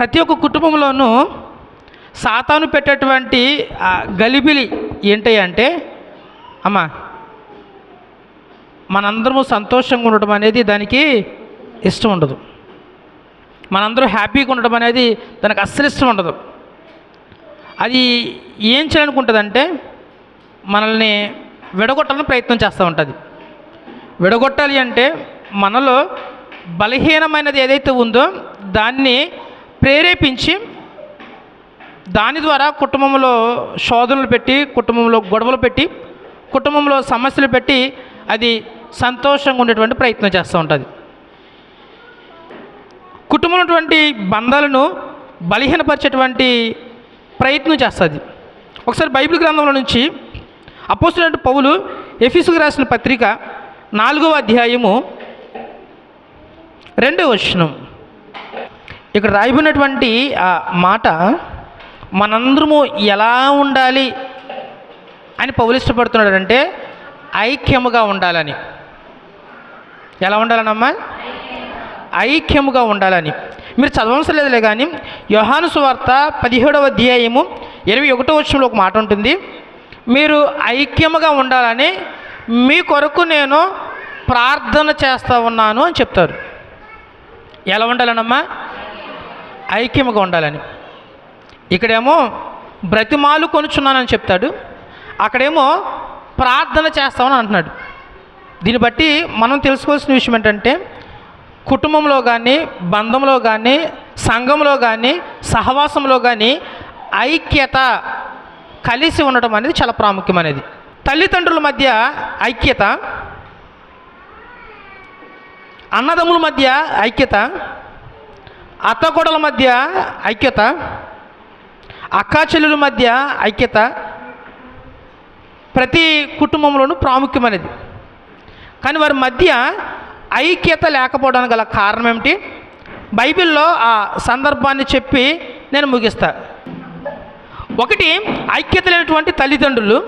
ప్రతి ఒక్క కుటుంబంలోనూ సాతాను పెట్టేటువంటి గలిబిలి ఏంటి అంటే అమ్మా మనందరము సంతోషంగా ఉండటం అనేది దానికి ఇష్టం ఉండదు. మనందరూ హ్యాపీగా ఉండడం అనేది దానికి అస్సలు ఇష్టం ఉండదు. అది ఏం చేయాలనుకుంటుందంటే మనల్ని విడగొట్టాలని ప్రయత్నం చేస్తూ ఉంటుంది. విడగొట్టాలి అంటే మనలో బలహీనమైనది ఏదైతే ఉందో దాన్ని ప్రేరేపించి దాని ద్వారా కుటుంబంలో శోధనలు పెట్టి కుటుంబంలో గొడవలు పెట్టి కుటుంబంలో సమస్యలు పెట్టి అది సంతోషంగా ఉండేటువంటి ప్రయత్నం చేస్తూ ఉంటుంది. కుటుంబంలో బంధాలను బలహీనపరిచేటువంటి ప్రయత్నం చేస్తుంది. ఒకసారి బైబిల్ గ్రంథంలో నుంచి అపోస్తులైన పౌలు ఎఫీసుకు రాసిన పత్రిక నాలుగవ అధ్యాయము రెండవ వచనం. ఇక్కడ రాయబడినటువంటి ఆ మాట మనందరము ఎలా ఉండాలి అని పౌలిష్టపడుతున్నాడంటే ఐక్యముగా ఉండాలని. ఎలా ఉండాలనమ్మా? ఐక్యముగా ఉండాలని. మీరు చదవవలసిన లేదులే కానీ యోహాను సువార్త పదిహేడవ అధ్యాయము ఇరవై ఒకటో వచ్చంలో ఒక మాట ఉంటుంది. మీరు ఐక్యముగా ఉండాలని మీ కొరకు నేను ప్రార్థన చేస్తూ ఉన్నాను అని చెప్తారు. ఎలా ఉండాలనమ్మా? ఐక్యముగా ఉండాలని. ఇక్కడేమో బ్రతిమాలు కొనుచున్నానని చెప్తాడు. అక్కడేమో ప్రార్థన చేస్తామని అంటున్నాడు. దీన్ని బట్టి మనం తెలుసుకోవాల్సిన విషయం ఏంటంటే కుటుంబంలో కానీ బంధంలో కానీ సంఘంలో కానీ సహవాసంలో కానీ ఐక్యత కలిసి ఉండటం అనేది చాలా ప్రాముఖ్యమైనది. తల్లిదండ్రుల మధ్య ఐక్యత అన్నదమ్ముల మధ్య ఐక్యత అత్తగొడల మధ్య ఐక్యత అక్కా చెల్లెల మధ్య ఐక్యత ప్రతి కుటుంబంలోనూ ప్రాముఖ్యమైనది. కానీ వారి మధ్య ఐక్యత లేకపోవడానికి గల కారణం ఏమిటి? బైబిల్లో ఆ సందర్భాన్ని చెప్పి నేను ముగిస్తా. ఒకటి ఐక్యత లేనటువంటి తల్లిదండ్రులు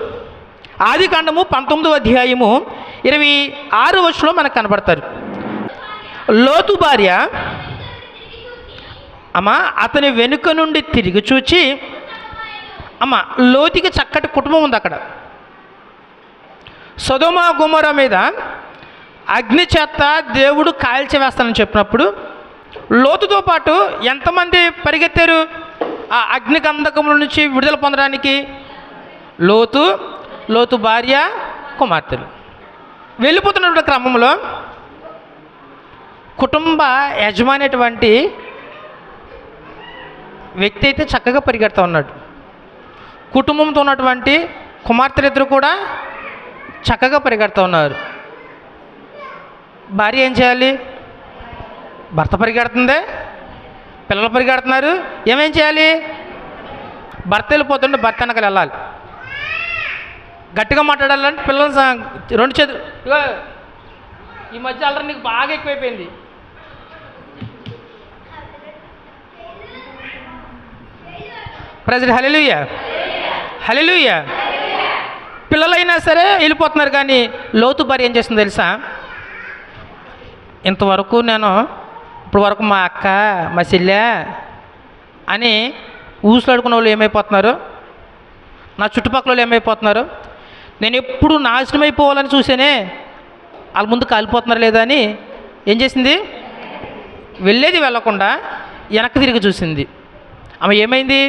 ఆది కాండము పంతొమ్మిదో అధ్యాయము ఇరవై ఆరు వర్షంలో మనకు కనబడతారు. లోతు భార్య అమ్మ అతని వెనుక నుండి తిరిగి చూచి అమ్మ లోతికి చక్కటి కుటుంబం ఉంది అక్కడ. సొదమ గుమర మీద అగ్ని చేత దేవుడు కాల్చివేస్తానని చెప్పినప్పుడు లోతుతో పాటు ఎంతమంది పరిగెత్తారు? ఆ అగ్ని గంధకముల నుంచి విడుదల పొందడానికి లోతు లోతు భార్య కుమార్తెలు. వెళ్ళిపోతున్నటువంటి క్రమంలో కుటుంబ యజమానేటువంటి వ్యక్తి అయితే చక్కగా పరిగెడుతూ ఉన్నాడు. కుటుంబంతో ఉన్నటువంటి కుమార్తెలిద్దరు కూడా చక్కగా పరిగెడుతూ ఉన్నారు. భార్య ఏం చేయాలి? భర్త పరిగెడుతుంది. పిల్లలు పరిగెడుతున్నారు. ఏమేం చేయాలి? భర్త వెళ్ళిపోతుంటే భర్త వెనకాల వెళ్ళాలి. గట్టిగా మాట్లాడాలంటే పిల్లలు రెండు చేతులు ఈ మధ్య అల్లరి నీకు బాగా ఎక్కువైపోయింది. ప్రజలు హలెలుయ్య హలెలుయ్య పిల్లలైనా సరే వెళ్ళిపోతున్నారు కానీ లోతు భార్య ఏం చేస్తుంది తెలుసా? ఇంతవరకు నేను ఇప్పుడు వరకు మా అక్క మా చెల్లె అని ఊసులాడుకున్న వాళ్ళు ఏమైపోతున్నారు? నా చుట్టుపక్కల వాళ్ళు ఏమైపోతున్నారు? నేను ఎప్పుడు నాశనం అయిపోవాలని చూసేనే వాళ్ళ ముందు కాలిపోతున్నారు లేదా అని ఏం చేసింది? వెళ్ళేది వెళ్ళకుండా వెనక్కి తిరిగి చూసింది. ఆమె ఏమైంది?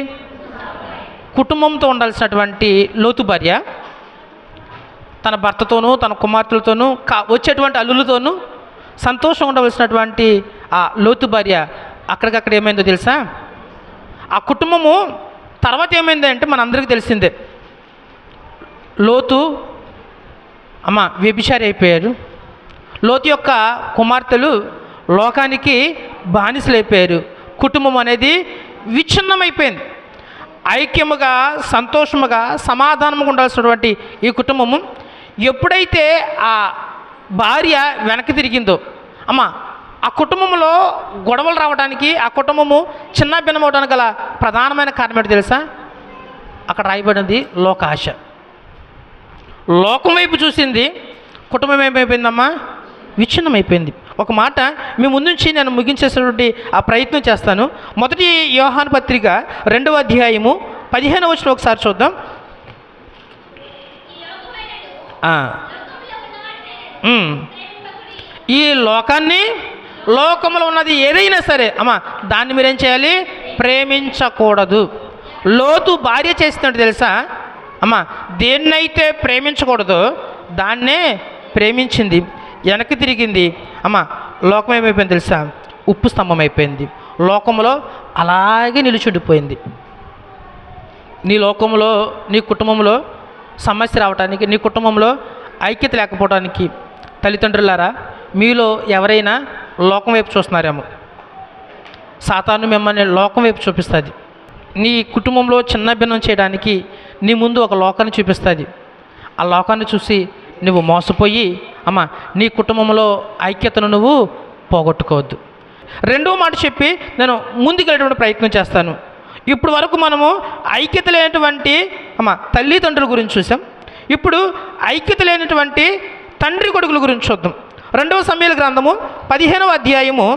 కుటుంబంతో ఉండాల్సినటువంటి లోతు భార్య తన భర్తతోనూ తన కుమార్తెలతోనూ కా వచ్చేటువంటి అల్లులతోనూ సంతోషంగా ఉండవలసినటువంటి ఆ లోతు భార్య అక్కడికక్కడ ఏమైందో తెలుసా? ఆ కుటుంబము తర్వాత ఏమైంది అంటే మనందరికీ తెలిసిందే. లోతు అమ్మ వ్యభిచారి అయిపోయారు. లోతు యొక్క కుమార్తెలు లోకానికి బానిసలు అయిపోయారు కుటుంబం అనేది విచ్ఛిన్నమైపోయింది. ఐక్యముగా సంతోషముగా సమాధానముగా ఉండాల్సినటువంటి ఈ కుటుంబము ఎప్పుడైతే ఆ భార్య వెనక్కి తిరిగిందో అమ్మ ఆ కుటుంబంలో గొడవలు రావడానికి ఆ కుటుంబము చిన్న భిన్నమవడానికి గల ప్రధానమైన కారణం ఏంటి తెలుసా? అక్కడ రాయబడింది లోకాశ. లోకం వైపు చూసింది కుటుంబం ఏమైపోయిందమ్మా? విచ్ఛిన్నమైపోయింది. ఒక మాట మీ ముందుంచి నేను ముగించేసినటువంటి ఆ ప్రయత్నం చేస్తాను. మొదటి యోహాన్ పత్రిక రెండవ అధ్యాయము పదిహేను వచ్చిన ఒకసారి చూద్దాం. ఈ లోకాన్ని లోకంలో ఉన్నది ఏదైనా సరే అమ్మా దాన్ని మీరేం చేయాలి? ప్రేమించకూడదు. లోతు భార్య చేసినట్టు తెలుసా? అమ్మా దేన్నైతే ప్రేమించకూడదో దాన్నే ప్రేమించింది వెనక్కి తిరిగింది. అమ్మా లోకం ఏమైపోయింది తెలుసా? ఉప్పు స్తంభం అయిపోయింది. లోకంలో అలాగే నిలుచుండిపోయింది. నీ లోకంలో నీ కుటుంబంలో సమస్య రావడానికి నీ కుటుంబంలో ఐక్యత లేకపోవడానికి తల్లిదండ్రులారా మీలో ఎవరైనా లోకం వైపు చూస్తున్నారేమో? సాతాను మిమ్మల్ని లోకం వైపు చూపిస్తుంది. నీ కుటుంబంలో చిన్న భిన్నం చేయడానికి నీ ముందు ఒక లోకాన్ని చూపిస్తుంది. ఆ లోకాన్ని చూసి నువ్వు మోసపోయి అమ్మ నీ కుటుంబంలో ఐక్యతను నువ్వు పోగొట్టుకోవద్దు. రెండో మాట చెప్పి నేను ముందుకెళ్ళేటువంటి ప్రయత్నం చేస్తాను. ఇప్పుడు వరకు మనము ఐక్యత లేనటువంటి అమ్మ తల్లిదండ్రుల గురించి చూసాం. ఇప్పుడు ఐక్యత లేనటువంటి తండ్రి కొడుకుల గురించి చూద్దాం. రెండవ సమయాల గ్రంథము పదిహేనవ అధ్యాయము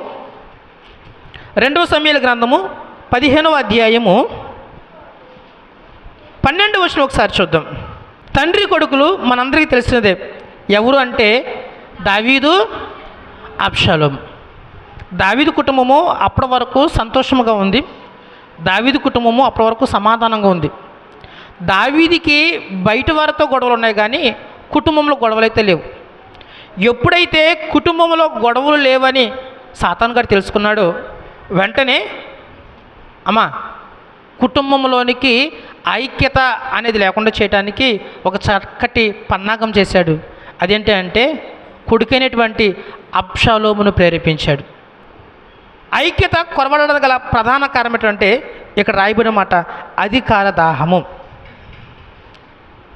రెండవ సమయాల గ్రంథము పదిహేనవ అధ్యాయము పన్నెండు వచ్చిన ఒకసారి చూద్దాం. తండ్రి కొడుకులు మనందరికీ తెలిసినదే ఎవరు అంటే దావీదు అబ్షాలోం. దావీదు కుటుంబము అప్పటి వరకు సంతోషముగా ఉంది. దావీదు కుటుంబము అప్పటి వరకు సమాధానంగా ఉంది. దావీదికి బయట వారితో గొడవలు ఉన్నాయి కానీ కుటుంబంలో గొడవలు అయితే లేవు. ఎప్పుడైతే కుటుంబంలో గొడవలు లేవని సాతాన్ గారు తెలుసుకున్నాడో వెంటనే అమ్మా కుటుంబంలోనికి ఐక్యత అనేది లేకుండా చేయడానికి ఒక చక్కటి పన్నాగం చేశాడు. అదేంటి అంటే కొడుకైనటువంటి అప్షాలోమును ప్రేరేపించాడు. ఐక్యత కొరవడడం గల ప్రధాన కారణం ఏంటంటే ఇక్కడ రాయబడిన మాట అధికార దాహము.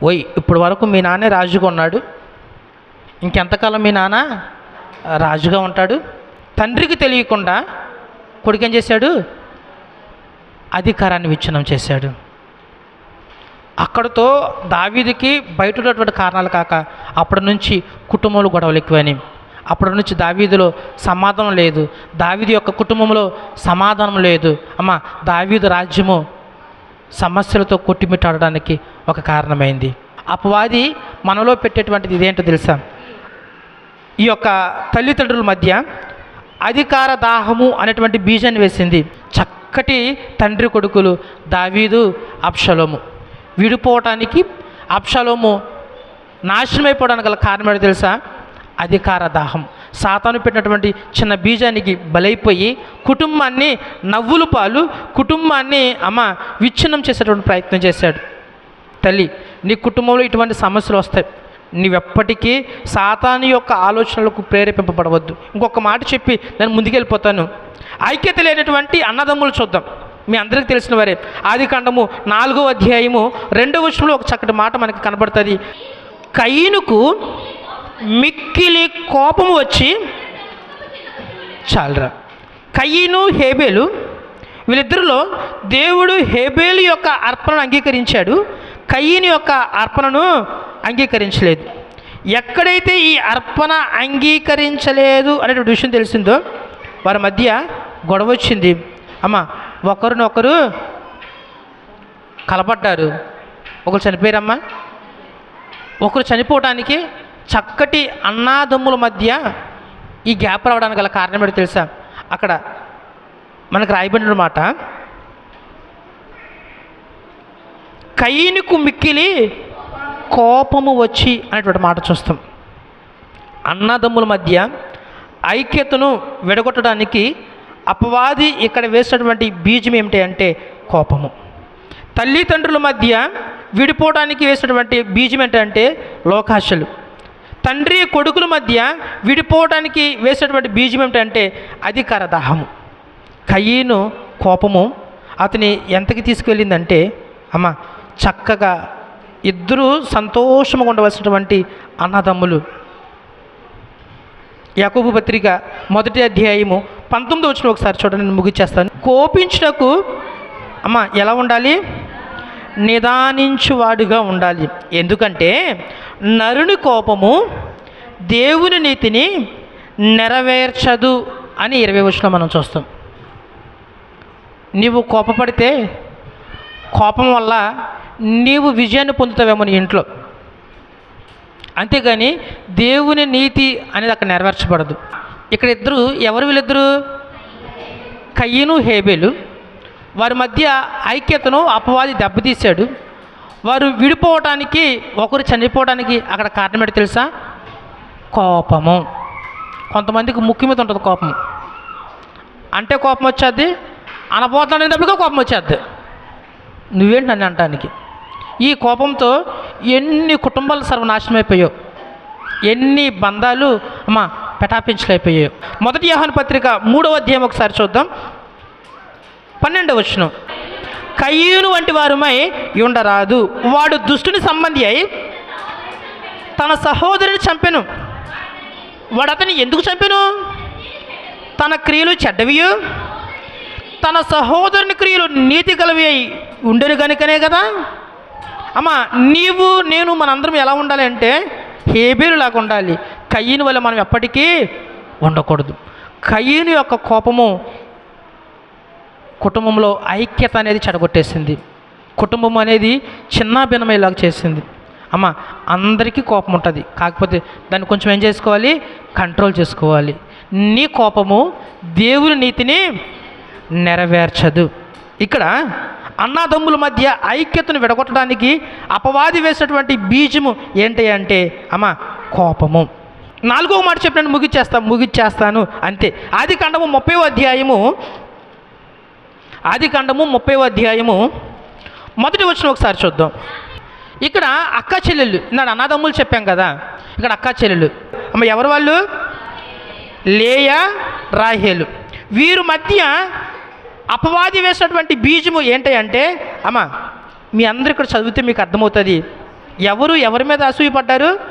ఓయ్ ఇప్పుడు వరకు మీ నాన్నే రాజుగా ఉన్నాడు. ఇంకెంతకాలం మీ నాన్న రాజుగా ఉంటాడు? తండ్రికి తెలియకుండా కొడుకు ఏం చేశాడు? అధికారాన్ని విచ్ఛిన్నం చేశాడు. అక్కడతో దావీదికి బయట ఉన్నటువంటి కారణాలు కాక అప్పటి నుంచి కుటుంబంలో గొడవలు ఎక్కువని అప్పటి నుంచి దావీదులో సమాధానం లేదు. దావీది యొక్క కుటుంబంలో సమాధానం లేదు. అమ్మ దావీదు రాజ్యము సమస్యలతో కొట్టిమిట్టాడడానికి ఒక కారణమైంది. అపవాది మనలో పెట్టేటువంటిది ఇదేంటో తెలుసా? ఈ యొక్క తల్లిదండ్రుల మధ్య అధికార దాహము అనేటువంటి బీజాన్ని వేసింది. చక్కటి తండ్రి కొడుకులు దావీదు అప్షలోము విడిపోవటానికి అప్షలోము నాశనమైపోవడానికి గల కారణం ఏంటో తెలుసా? అధికార దాహం. సాతాను పెట్టినటువంటి చిన్న బీజానికి బలైపోయి కుటుంబాన్ని నవ్వులు పాలు కుటుంబాన్ని అమ్మ విచ్ఛిన్నం చేసేటువంటి ప్రయత్నం చేశాడు. తల్లి నీ కుటుంబంలో ఇటువంటి సమస్యలు వస్తాయి. నీవెప్పటికీ సాతాను యొక్క ఆలోచనలకు ప్రేరేపింపబడవద్దు. ఇంకొక మాట చెప్పి నేను ముందుకెళ్ళిపోతాను. ఐక్యత లేనటువంటి అన్నదమ్ములు చూద్దాం. మీ అందరికీ తెలిసిన వారే. ఆది కాండము నాలుగో అధ్యాయము రెండవ విషయంలో ఒక చక్కటి మాట మనకి కనబడుతుంది. కయ్యనుకు మిక్కిలి కోపము వచ్చి చాలరా. కయ్యను హేబేలు వీళ్ళిద్దరిలో దేవుడు హేబేలు యొక్క అర్పణను అంగీకరించాడు. కయ్యని యొక్క అర్పణను అంగీకరించలేదు. ఎక్కడైతే ఈ అర్పణ అంగీకరించలేదు అనేటువంటి విషయం తెలిసిందో వారి మధ్య గొడవ వచ్చింది. అమ్మ ఒకరినొకరు కలపడ్డారు. ఒకరు చనిపోయారమ్మా. ఒకరు చనిపోవడానికి చక్కటి అన్నాదమ్ముల మధ్య ఈ గ్యాప్ రావడానికి గల కారణం ఏంటో తెలుసా? అక్కడ మనకు రాయబడిన మాట కయ్యనుకు మిక్కిలి కోపము వచ్చి అనేటువంటి మాట చూస్తాం. అన్నదమ్ముల మధ్య ఐక్యతను విడగొట్టడానికి అపవాది ఇక్కడ వేసినటువంటి బీజం ఏమిటి అంటే కోపము. తల్లిదండ్రుల మధ్య విడిపోవడానికి వేసినటువంటి బీజం ఏంటంటే లోకాశలు. తండ్రి కొడుకుల మధ్య విడిపోవడానికి వేసినటువంటి బీజం ఏమిటంటే అధికార దాహము. కయ్యను కోపము. అతని ఎంతకి తీసుకెళ్ళిందంటే అమ్మ చక్కగా ఇద్దరూ సంతోషంగా ఉండవలసినటువంటి అన్నదమ్ములు. యాకోబు పత్రిక మొదటి అధ్యాయము పంతొమ్మిది వచ్చిన ఒకసారి చూడండి నేను ముగిచ్చేస్తాను. కోపించుటకు అమ్మ ఎలా ఉండాలి? నిదానించువాడుగా ఉండాలి. ఎందుకంటే నరుని కోపము దేవుని నీతిని నెరవేర్చదు అని ఇరవై వచ్చిన మనం చూస్తాం. నీవు కోపపడితే కోపం వల్ల నీవు విజయాన్ని పొందుతావేమో నీ ఇంట్లో. అంతేగాని దేవుని నీతి అనేది అక్కడ నెరవేర్చబడదు. ఇక్కడ ఇద్దరు ఎవరు వీళ్ళిద్దరు? కయ్యను హేబేలు. వారి మధ్య ఐక్యతను అపవాది దెబ్బతీశాడు. వారు విడిపోవటానికి ఒకరు చనిపోవడానికి అక్కడ కారణం ఏంటో తెలుసా? కోపము. కొంతమందికి ముక్కు మీద ఉంటుంది కోపం. అంటే కోపం వచ్చేది అనబోతున్నప్పటికీ కోపం వచ్చేది. నువ్వేంటి నన్ను అంటానికి? ఈ కోపంతో ఎన్ని కుటుంబాలు సర్వనాశనం అయిపోయావు ఎన్ని బంధాలు అమ్మా పెటాపించలైపోయాయో మొదటి యోహాను పత్రిక మూడవ అధ్యాయం ఒకసారి చూద్దాం. పన్నెండవ వచ్చిన కయ్యూను వంటి వారుమై ఉండరాదు వాడు దుష్టుని సంబంధి అయి తన సహోదరుని చంపెను. వాడు అతని ఎందుకు చంపెను? తన క్రియలు చెడ్డవియు? తన సహోదరుని క్రియలు నీతి గలవి అయి ఉండరు కనుకనే కదా? అమ్మా నీవు నేను మనందరం ఎలా ఉండాలి అంటే హేబేలు లాగా ఉండాలి. కయ్యిని వల్ల మనం ఎప్పటికీ ఉండకూడదు. కయ్యిని యొక్క కోపము కుటుంబంలో ఐక్యత అనేది చెడగొట్టేసింది. కుటుంబం అనేది చిన్న భిన్నమయ్యేలాగా చేసింది. అమ్మ అందరికీ కోపం ఉంటుంది. కాకపోతే దాన్ని కొంచెం ఏం చేసుకోవాలి? కంట్రోల్ చేసుకోవాలి. నీ కోపము దేవుని నీతిని నెరవేర్చదు. ఇక్కడ అన్నాదమ్ముల మధ్య ఐక్యతను విడగొట్టడానికి అపవాది వేసినటువంటి బీజము ఏంటి అంటే అమ్మ కోపము. నాలుగో మాట చెప్పినట్టు ముగిచ్చేస్తాను ముగిచ్చేస్తాను. అంతే. ఆది కాండము ముప్పై అధ్యాయము. ఆది కాండము ముప్పై అధ్యాయము. మొదటి వచ్చిన ఒకసారి చూద్దాం. ఇక్కడ అక్క చెల్లెళ్ళు నాడు అన్నదమ్ములు చెప్పాం కదా. ఇక్కడ అక్క చెల్లెలు అమ్మ ఎవరు వాళ్ళు? లేయా రాహేలు. వీరి మధ్య అపవాది వేసినటువంటి బీజము ఏంటి అంటే అమ్మ మీ అందరు ఇక్కడ చదివితే మీకు అర్థమవుతుంది. ఎవరు ఎవరి మీద అసూయపడ్డారు?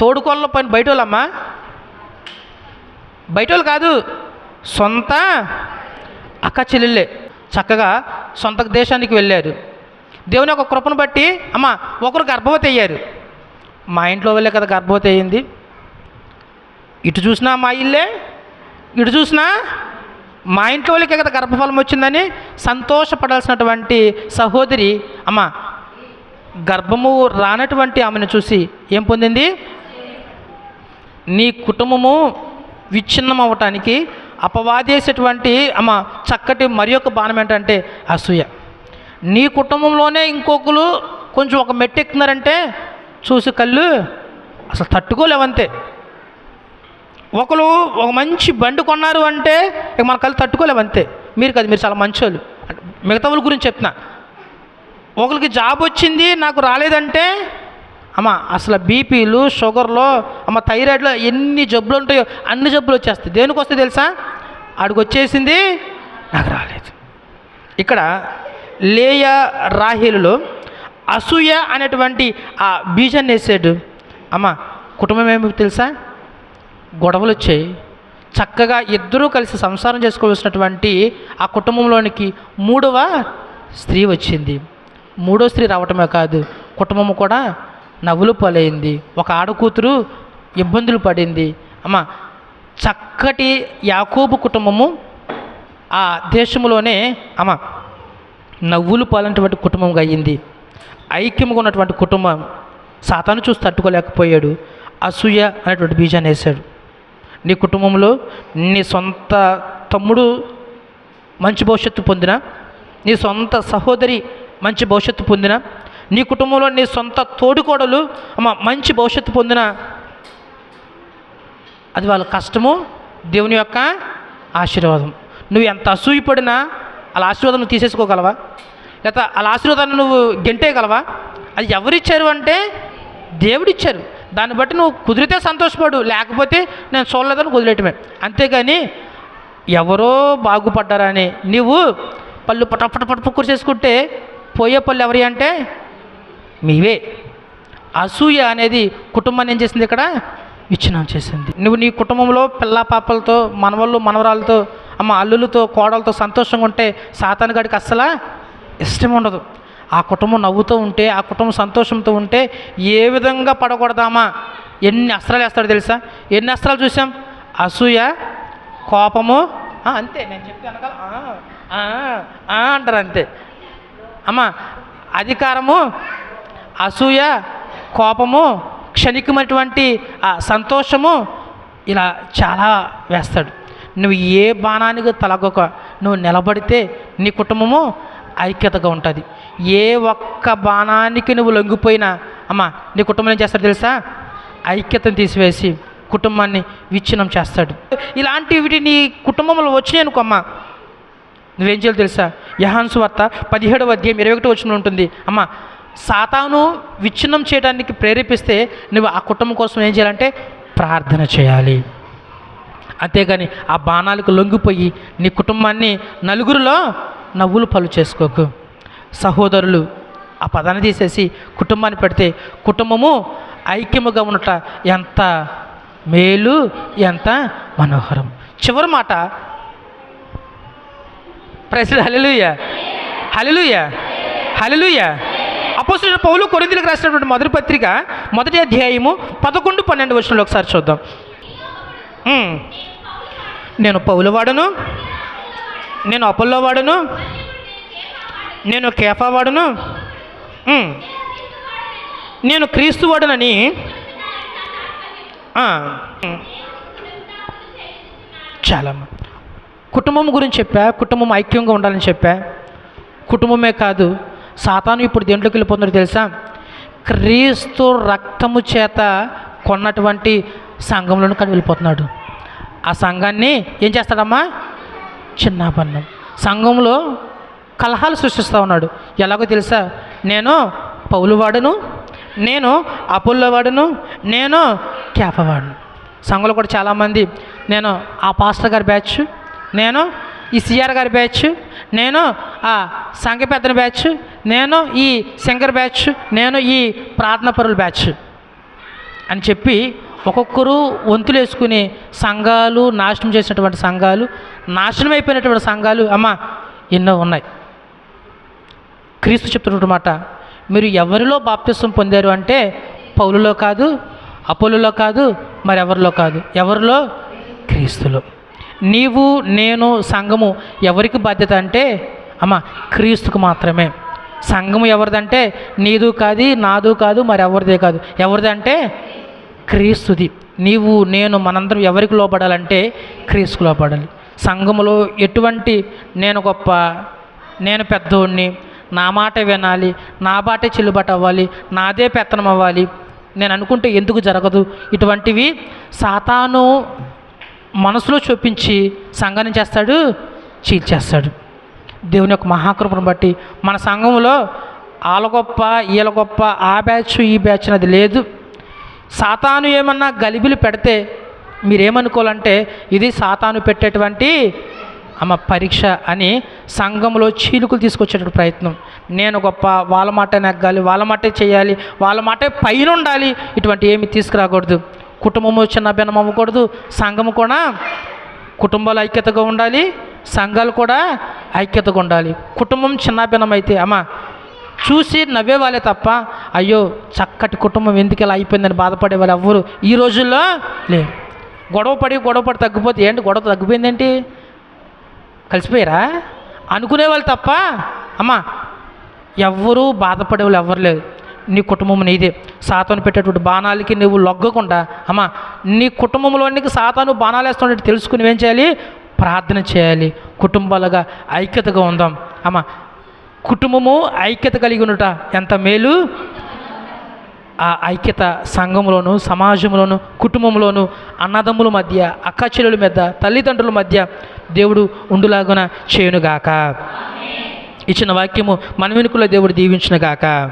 తోడుకోళ్ళ పని బయట వాళ్ళమ్మా బయట వాళ్ళు కాదు సొంత అక్క చెల్లెళ్ళే. చక్కగా సొంత దేశానికి వెళ్ళారు. దేవుని యొక్క కృపను బట్టి అమ్మ ఒకరు గర్భవతి అయ్యారు. మా ఇంట్లో వెళ్ళే కదా గర్భవతి అయ్యింది. ఇటు చూసినా మా ఇల్లే ఇటు చూసినా మా ఇంట్లో వాళ్ళకే కదా గర్భఫలం వచ్చిందని సంతోషపడాల్సినటువంటి సహోదరి అమ్మ గర్భము రానటువంటి ఆమెను చూసి ఏం పొందింది? నీ కుటుంబము విచ్ఛిన్నం అవ్వటానికి అపవాదేసేటువంటి అమ్మ చక్కటి మరి యొక్క బాణం ఏంటంటే అసూయ. నీ కుటుంబంలోనే ఇంకొకరు కొంచెం ఒక మెట్టు ఎక్కుతున్నారంటే చూసి కళ్ళు అసలు తట్టుకోలేవంతే. ఒకరు ఒక మంచి బండి కొన్నారు అంటే ఇక మన కళ్ళు తట్టుకోలేవంతే. మీరు కదా మీరు చాలా మంచోళ్ళు. అంటే మిగతా వాళ్ళ గురించి చెప్తున్నా. ఒకరికి జాబ్ వచ్చింది నాకు రాలేదంటే అమ్మ అసలు బీపీలు షుగర్లో అమ్మ థైరాయిడ్లో ఎన్ని జబ్బులు ఉంటాయో అన్ని జబ్బులు వచ్చేస్తాయి. దేనికి వస్తే తెలుసా? ఆడికి వచ్చేసింది నాకు రాలేదు ఇక్కడ లేయ రాహిలులో అసూయ అనేటువంటి ఆ బీజాన్ని వేసాడు. అమ్మ కుటుంబం ఏమి తెలుసా? గొడవలు వచ్చాయి. చక్కగా ఇద్దరూ కలిసి సంసారం చేసుకోవాల్సినటువంటి ఆ కుటుంబంలోనికి మూడవ స్త్రీ వచ్చింది. మూడో స్త్రీ రావటమే కాదు కుటుంబం కూడా నవ్వులు పాలైంది. ఒక ఆడకూతురు ఇబ్బందులు పడింది. అమ్మ చక్కటి యాకోబు కుటుంబము ఆ దేశంలోనే అమ్మ నవ్వులు పాలైనటువంటి కుటుంబంగా అయ్యింది ఐక్యంగా ఉన్నటువంటి కుటుంబం సాతాను చూసి తట్టుకోలేకపోయాడు. అసూయ అనేటువంటి బీజాన్ని వేశాడు. నీ కుటుంబంలో నీ సొంత తమ్ముడు మంచి భవిష్యత్తు పొందిన నీ సొంత సహోదరి మంచి భవిష్యత్తు పొందిన నీ కుటుంబంలో నీ సొంత తోడుకోడలు అమ్మ మంచి భవిష్యత్తు పొందిన అది వాళ్ళ కష్టము దేవుని యొక్క ఆశీర్వాదం. నువ్వు ఎంత అసూయపడినా వాళ్ళ ఆశీర్వాదం నువ్వు తీసేసుకోగలవా? లేదా వాళ్ళ ఆశీర్వాదాన్ని నువ్వు గెంటేయగలవా? అది ఎవరిచ్చారు అంటే దేవుడిచ్చారు. దాన్ని బట్టి నువ్వు కుదిరితే సంతోషపడు లేకపోతే నేను చూడలేదని వదిలేయటమే. అంతేగాని ఎవరో బాగుపడ్డారని నీవు పళ్ళు పటపట పటపక్కురు చేసుకుంటే పోయే పళ్ళు ఎవరి అంటే మీవే. అసూయ అనేది కుటుంబాన్ని ఏం చేసింది ఇక్కడ? విచ్ఛిన్నం చేసింది. నువ్వు నీ కుటుంబంలో పిల్ల పాపలతో మనవళ్ళు మనవరాలతో అమ్మ అల్లులతో కోడలతో సంతోషంగా ఉంటే సాతాను గడికి అస్సలా ఇష్టం ఉండదు. ఆ కుటుంబం నవ్వుతూ ఉంటే ఆ కుటుంబం సంతోషంతో ఉంటే ఏ విధంగా పడకూడదామా ఎన్ని అస్త్రాలు వేస్తాడో తెలుసా? ఎన్ని అస్త్రాలు చూసాం? అసూయ కోపము అంతే. నేను చెప్తే అనగా అంటారు అంతే. అమ్మ అధికారము అసూయ కోపము క్షణికమైనటువంటి ఆ సంతోషము ఇలా చాలా వేస్తాడు. నువ్వు ఏ బాణానికి తలగొక నువ్వు నిలబడితే నీ కుటుంబము ఐక్యతగా ఉంటుంది. ఏ ఒక్క బాణానికి నువ్వు లొంగిపోయినా అమ్మ నీ కుటుంబం ఏం చేస్తాడు తెలుసా? ఐక్యతను తీసివేసి కుటుంబాన్ని విచ్ఛిన్నం చేస్తాడు. ఇలాంటివి నీ కుటుంబంలో వచ్చినాయి అనుకోమ్మ నువ్వేం చేయాలి తెలుసా? యహాన్సు వార్త పదిహేడవ అధ్యాయం ఇరవై ఒకటి వచ్చిన ఉంటుంది. అమ్మ సాతాను విచ్ఛిన్నం చేయడానికి ప్రేరేపిస్తే నువ్వు ఆ కుటుంబం కోసం ఏం చేయాలంటే ప్రార్థన చేయాలి. అంతేగాని ఆ బాణాలకు లొంగిపోయి నీ కుటుంబాన్ని నలుగురిలో నవ్వులు పలు చేసుకోకు. సహోదరులు ఆ పదాన్ని తీసేసి కుటుంబాన్ని పెడితే కుటుంబము ఐక్యముగా ఉండట ఎంత మేలు ఎంత మనోహరం. చివరి మాట. ప్రజలు హలలుయ హలలుయ హలలుయ అపోసిన పౌలు కొరిందులకు రాసినటువంటి మొదటి పత్రిక మొదటి అధ్యాయము పదకొండు పన్నెండు వర్షంలో ఒకసారి చూద్దాం. నేను పౌలు వాడను నేను అపోల్లో వాడను నేను కేఫా వాడను నేను క్రీస్తు వాడనని చాలా కుటుంబం గురించి చెప్పా కుటుంబం ఐక్యంగా ఉండాలని చెప్పా. కుటుంబమే కాదు సాతాను ఇప్పుడు దేంట్లోకి వెళ్ళిపోతుందో తెలుసా? క్రీస్తు రక్తము చేత కొన్నటువంటి సంఘంలోని కానీ వెళ్ళిపోతున్నాడు. ఆ సంఘాన్ని ఏం చేస్తాడమ్మా? చిన్నాపన్నం సంఘంలో కలహాలు సృష్టిస్తూ ఉన్నాడు. ఎలాగో తెలుసా? నేను పౌలు వాడును నేను అపుల్లో వాడును నేను కేపవాడును సంఘంలో కూడా చాలామంది నేను ఆ పాస్టర్ గారి బ్యాచ్ నేను ఈ సిఆర్ గారి బ్యాచ్ నేను ఆ సంఘ పెద్దని బ్యాచ్ నేను ఈ సింగర్ బ్యాచ్ నేను ఈ ప్రార్థన పరుల బ్యాచ్ అని చెప్పి ఒక్కొక్కరు వంతులు వేసుకుని సంఘాలు నాశనం చేసినటువంటి సంఘాలు నాశనం అయిపోయినటువంటి సంఘాలు అమ్మ ఎన్నో ఉన్నాయి. క్రీస్తు చెప్తున్నటువంటి మాట మీరు ఎవరిలో బాప్తిస్వం పొందారు అంటే పౌలులో కాదు అపోలులో కాదు మరెవరిలో కాదు ఎవరిలో? క్రీస్తులో. నీవు నేను సంఘము ఎవరికి బాధ్యత అంటే అమ్మ క్రీస్తుకు మాత్రమే. సంఘము ఎవరిదంటే నీదు కాదు నాదు కాదు మరి ఎవరిదే కాదు. ఎవరిదంటే క్రీస్తుది. నీవు నేను మనందరం ఎవరికి లోపడాలంటే క్రీస్తుకు లోపడాలి సంఘములో ఎటువంటి నేను గొప్ప నేను పెద్దోడిని నా మాట వినాలి నా బాటే చెల్లుబాటు అవ్వాలి నాదే పెత్తనం అవ్వాలి నేను అనుకుంటే ఎందుకు జరగదు? ఇటువంటివి సాతాను మనసులో చూపించి సంఘాన్ని చేస్తాడు చీల్చేస్తాడు. దేవుని యొక్క మహాకృపను బట్టి మన సంఘంలో ఆల గొప్ప ఈల గొప్ప ఆ బ్యాచ్ ఈ బ్యాచ్ అనేది లేదు. సాతాను ఏమన్నా గలిబిలు పెడితే మీరేమనుకోవాలంటే ఇది సాతాను పెట్టేటువంటి అమ్మ పరీక్ష అని సంఘంలో చీలుకులు తీసుకొచ్చేటువంటి ప్రయత్నం. నేను గొప్ప వాళ్ళ మాట నెగ్గాలి వాళ్ళ మాటే చేయాలి వాళ్ళ మాటే పైన ఉండాలి ఇటువంటి ఏమి తీసుకురాకూడదు. కుటుంబము చిన్న భిన్నం అవ్వకూడదు సంఘము కూడా కుటుంబాలు ఐక్యతగా ఉండాలి సంఘాలు కూడా ఐక్యతగా ఉండాలి. కుటుంబం చిన్నాభిన్నమైతే అమ్మా అమ్మ చూసి నవ్వేవాళ్ళే తప్ప అయ్యో చక్కటి కుటుంబం ఎందుకు ఇలా అయిపోయిందని బాధపడే వాళ్ళు ఎవ్వరు ఈ రోజుల్లో లే గొడవ పడి గొడవ పడి తగ్గిపోతే ఏంటి? గొడవ తగ్గిపోయిందేంటి? కలిసిపోయారా? అనుకునేవాళ్ళు తప్ప అమ్మా ఎవ్వరూ బాధపడే వాళ్ళు ఎవ్వరు లేదు నీ కుటుంబం నీదే. సాతాను పెట్టేటువంటి బాణాలకి నువ్వు లొగ్గకుండా అమ్మా నీ కుటుంబంలోనికి సాతాను బాణాలు వేస్తున్నట్టు తెలుసుకుని ఏం చేయాలి? ప్రార్థన చేయాలి. కుటుంబాలుగా ఐక్యతగా ఉందాం. అమ్మా కుటుంబము ఐక్యత కలిగి ఉండట ఎంత మేలు? ఆ ఐక్యత సంఘంలోను సమాజంలోను కుటుంబంలోను అన్నదమ్ముల మధ్య అక్కచెల్లెల మధ్య తల్లిదండ్రుల మధ్య దేవుడు ఉండులాగున చేయునుగాక. ఇచ్చిన వాక్యము మన వెనుకలో దేవుడు దీవించునుగాక.